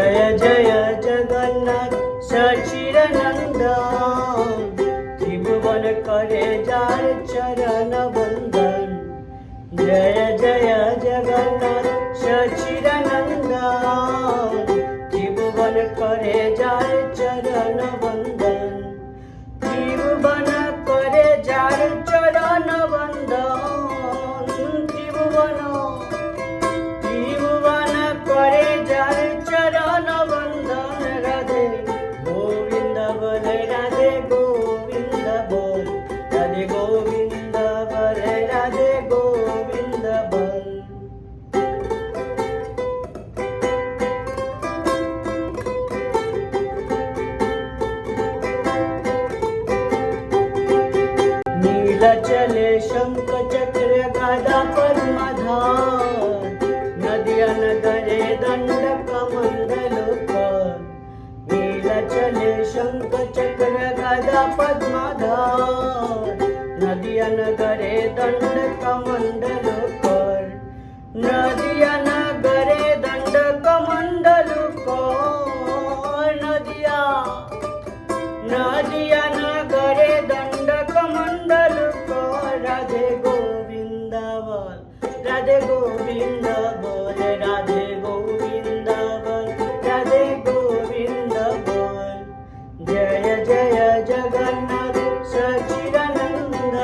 जय जय जगन्नाथ सचिरनन्दन त्रिभुवन करे जार चरण बन्दन जय जय जगन्नाथ सचिरनन्दन त्रिभुवन करे जार गदा चले शंख चक्र गदा पद्मधार नदियन दरे दंडक मंडलोक नीला चले शंख चक्र রাধে গোবিন্দ, বল রাধে গোবিন্দ, বল। রাধে গোবিন্দ, বল। জয় জয় জগন্নাথ সচিদানন্দ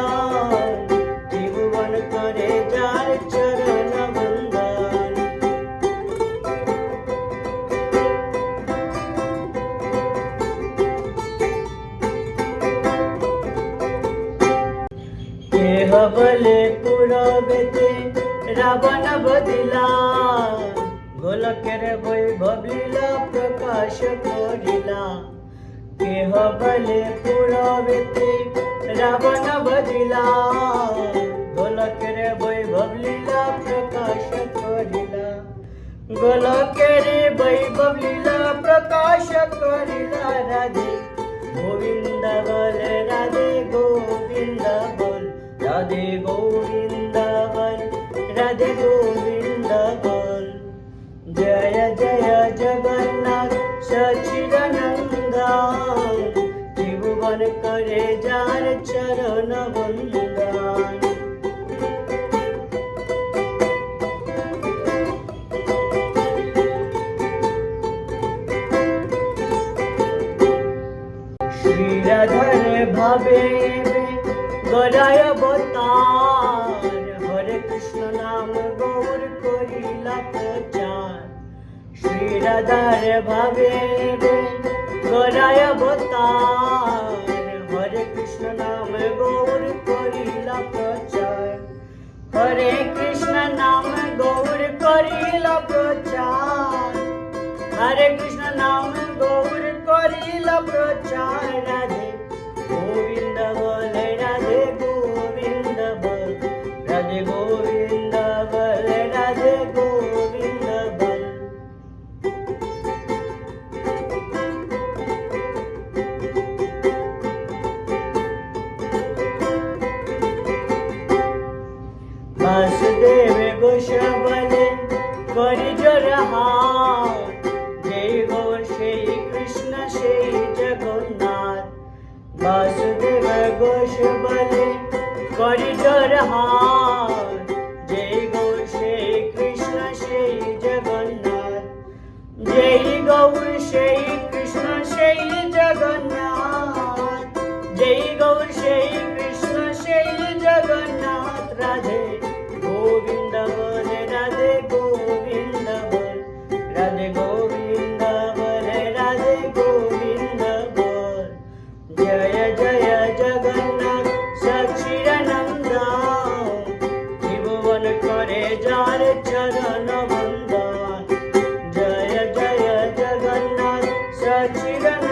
জীবন করে যার চরণ বন্দন। কেহ বলে পুরবেতে রাবণ বদিলা গোলকের বৈভব লীলা প্রকাশ করিলা কেহ বলে পুরবিত্রী রাবণ বদিলা গোলকের বৈভব লীলা প্রকাশ করিলা গোলকের বৈভব লীলা প্রকাশ করিলা রাধে গোবিন্দ বল রাধে গোবিন্দ বল রাধে গো রাধে গোবিন্দ বল। জয় জয় জগন্নাথ সচিদানন্দা জীবন করে যার চরণ বন্দান। শ্রীরাধরে ভাবে গড়ায় বতা করিলা প্রচার শ্রীরাধার ভাবে গড়ায় অবতার হরে কৃষ্ণ নাম গৌর করিলা প্রচার। হরে কৃষ্ণ নাম গৌর করিলা প্রচার। হরে কৃষ্ণ নাম গৌর করিল প্রচার। রাধে গোবিন্দ বলে বাসুদেব গোষ বলে করি জোরহার জয় গৌর সেই কৃষ্ণ, সেই জগন্নাথ। বাসুদেব ঘোষ বলে করি জোরহার জয় গৌর সেই কৃষ্ণ, সেই জগন্নাথ। জয় গৌর, সেই সচিদানন্দ